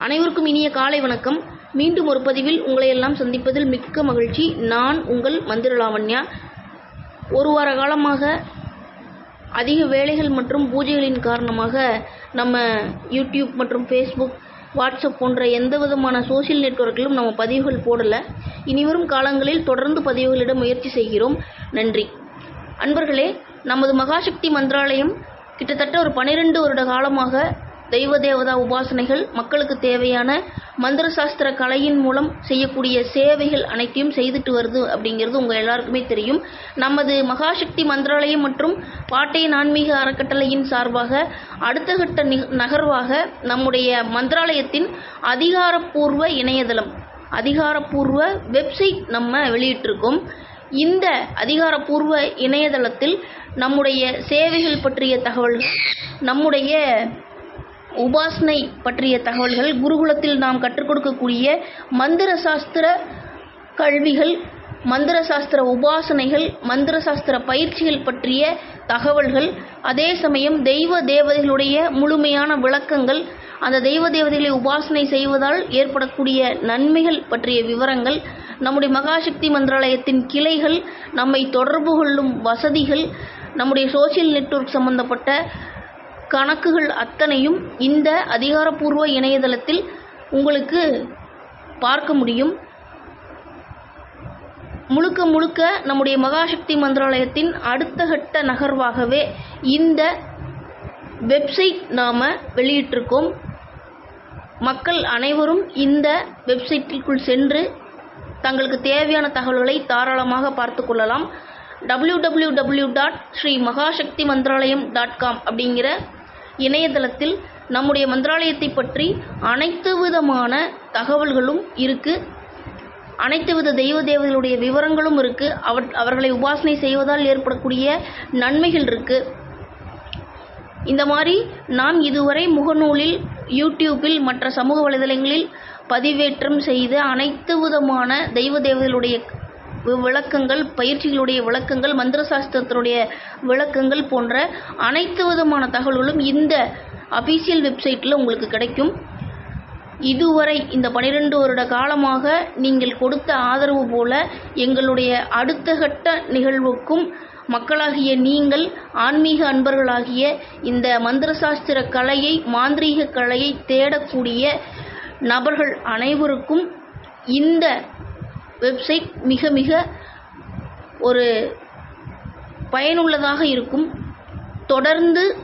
அனைவருக்கும் இனிய காலை வணக்கம். மீண்டும் ஒரு பதிவில் உங்களை எல்லாம் சந்திப்பதில் மிக்க மகிழ்ச்சி. நான் உங்கள் மந்திர லாவண்யா ஒரு வார காலமாக அதிக வேலைகள் மற்றும் பூஜைகளின் காரணமாக நம்ம யூடியூப் மற்றும் ஃபேஸ்புக் வாட்ஸ்அப் போன்ற எந்த விதமான சோஷியல் நெட்வொர்க்கிலும் நம்ம பதிவுகள் போடலை. இனிவரும் காலங்களில் தொடர்ந்து பதிவுகளிட முயற்சி செய்கிறோம். நன்றி. அன்பர்களே நமது மகாசக்தி மந்திராலயம் கிட்டத்தட்ட ஒரு பன்னிரெண்டு வருட காலமாக தெய்வ தேவதா உபாசனைகள் மக்களுக்கு தேவையான மந்திர சாஸ்திர கலையின் மூலம் செய்யக்கூடிய சேவைகள் அனைத்தையும் செய்துட்டு வருது அப்படிங்கிறது உங்கள் எல்லாருக்குமே தெரியும். நமது மகாசக்தி மந்திராலயம் மற்றும் பாட்டையின் ஆன்மீக அறக்கட்டளையின் சார்பாக அடுத்த கட்ட நி- நகர்வாக நம்முடைய மந்திராலயத்தின் அதிகாரப்பூர்வ இணையதளம் அதிகாரப்பூர்வ வெப்சைட் நம்ம வெளியிட்டிருக்கோம். இந்த அதிகாரப்பூர்வ இணையதளத்தில் நம்முடைய சேவைகள் பற்றிய தகவல்கள் நம்முடைய உபாசனை பற்றிய தகவல்கள் குருகுலத்தில் நாம் கற்றுக் கொடுக்கக்கூடிய மந்திர சாஸ்திர கல்விகள் மந்திர சாஸ்திர உபாசனைகள் மந்திர சாஸ்திர பயிற்சிகள் பற்றிய தகவல்கள். அதே சமயம் தெய்வ தேவதைகளுடைய முழுமையான விளக்கங்கள் அந்த தெய்வ தேவதைகளை உபாசனை செய்வதால் ஏற்படக்கூடிய நன்மைகள் பற்றிய விவரங்கள் நம்முடைய மகாசக்தி மந்திராலயத்தின் கிளைகள் நம்மை தொடர்பு கொள்ளும் வசதிகள் நம்முடைய சோசியல் நெட்வொர்க் சம்பந்தப்பட்ட கணக்குகள் அத்தனையும் இந்த அதிகாரப்பூர்வ இணையதளத்தில் உங்களுக்கு பார்க்க முடியும். முழுக்க முழுக்க நம்முடைய மகாசக்தி மந்திராலயத்தின் அடுத்த கட்ட நகர்வாகவே இந்த வெப்சைட் நாம் வெளியிட்டிருக்கோம். மக்கள் அனைவரும் இந்த வெப்சைட்டிற்குள் சென்று தங்களுக்கு தேவையான தகவல்களை தாராளமாக பார்த்து கொள்ளலாம். W W W dot Sri Mahashakti Mantralayam dot com அப்படிங்கிற இணையதளத்தில் நம்முடைய மந்திராலயத்தை பற்றி அனைத்து விதமான தகவல்களும் இருக்குது அனைத்து வித தெய்வ தேவதைகளுடைய விவரங்களும் இருக்குது அவர் அவர்களை உபாசனை செய்வதால் ஏற்படக்கூடிய நன்மைகள் இருக்குது இந்த மாதிரி நாம் இதுவரை முகநூலில் யூடியூப்பில் மற்ற சமூக வலைதளங்களில் பதிவேற்றம் செய்த அனைத்து விதமான தெய்வ தேவதைகளுடைய விளக்கங்கள் பயிற்சிகளுடைய விளக்கங்கள் மந்திர சாஸ்திரத்தினுடைய விளக்கங்கள் போன்ற அனைத்து விதமான தகவல்களும் இந்த அபிஷியல் வெப்சைட்டில் உங்களுக்கு கிடைக்கும். இதுவரை இந்த பனிரெண்டு வருட காலமாக நீங்கள் கொடுத்த ஆதரவு போல எங்களுடைய அடுத்த கட்ட நிகழ்வுக்கும் மக்களாகிய நீங்கள் ஆன்மீக அன்பர்களாகிய இந்த மந்திர சாஸ்திர கலையை மாந்திரீக கலையை தேடக்கூடிய நபர்கள் அனைவருக்கும் இந்த வெப்சைட் மிக மிக ஒரு பயனுள்ளதாக இருக்கும். தொடர்ந்து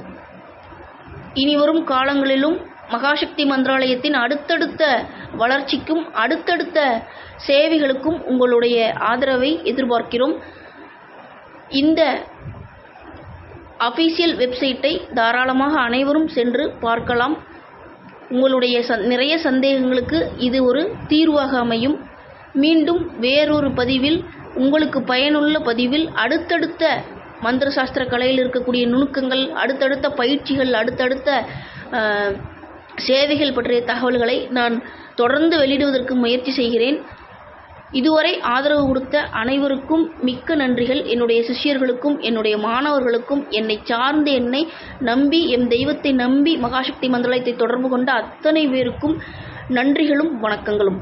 இனிவரும் காலங்களிலும் மகாசக்தி மந்திராலயத்தின் அடுத்தடுத்த வளர்ச்சிக்கும் அடுத்தடுத்த சேவைகளுக்கும் உங்களுடைய ஆதரவை எதிர்பார்க்கிறோம். இந்த அஃபீஷியல் வெப்சைட்டை தாராளமாக அனைவரும் சென்று பார்க்கலாம். உங்களுடைய சந் நிறைய சந்தேகங்களுக்கு இது ஒரு தீர்வாக அமையும். மீண்டும் வேறொரு பதிவில் உங்களுக்கு பயனுள்ள பதிவில் அடுத்தடுத்த மந்திர சாஸ்திர கலையில் இருக்கக்கூடிய நுணுக்கங்கள் அடுத்தடுத்த பயிற்சிகள் அடுத்தடுத்த சேவைகள் பற்றிய தகவல்களை நான் தொடர்ந்து வெளியிடுவதற்கு முயற்சி செய்கிறேன். இதுவரை ஆதரவு கொடுத்த அனைவருக்கும் மிக்க நன்றிகள். என்னுடைய சிஷ்யர்களுக்கும் என்னுடைய மாணவர்களுக்கும் என்னை சார்ந்து என்னை நம்பி எம் தெய்வத்தை நம்பி மகாசக்தி மந்திராலயத்தை தொடர்பு கொண்ட அத்தனை பேருக்கும் நன்றிகளும் வணக்கங்களும்.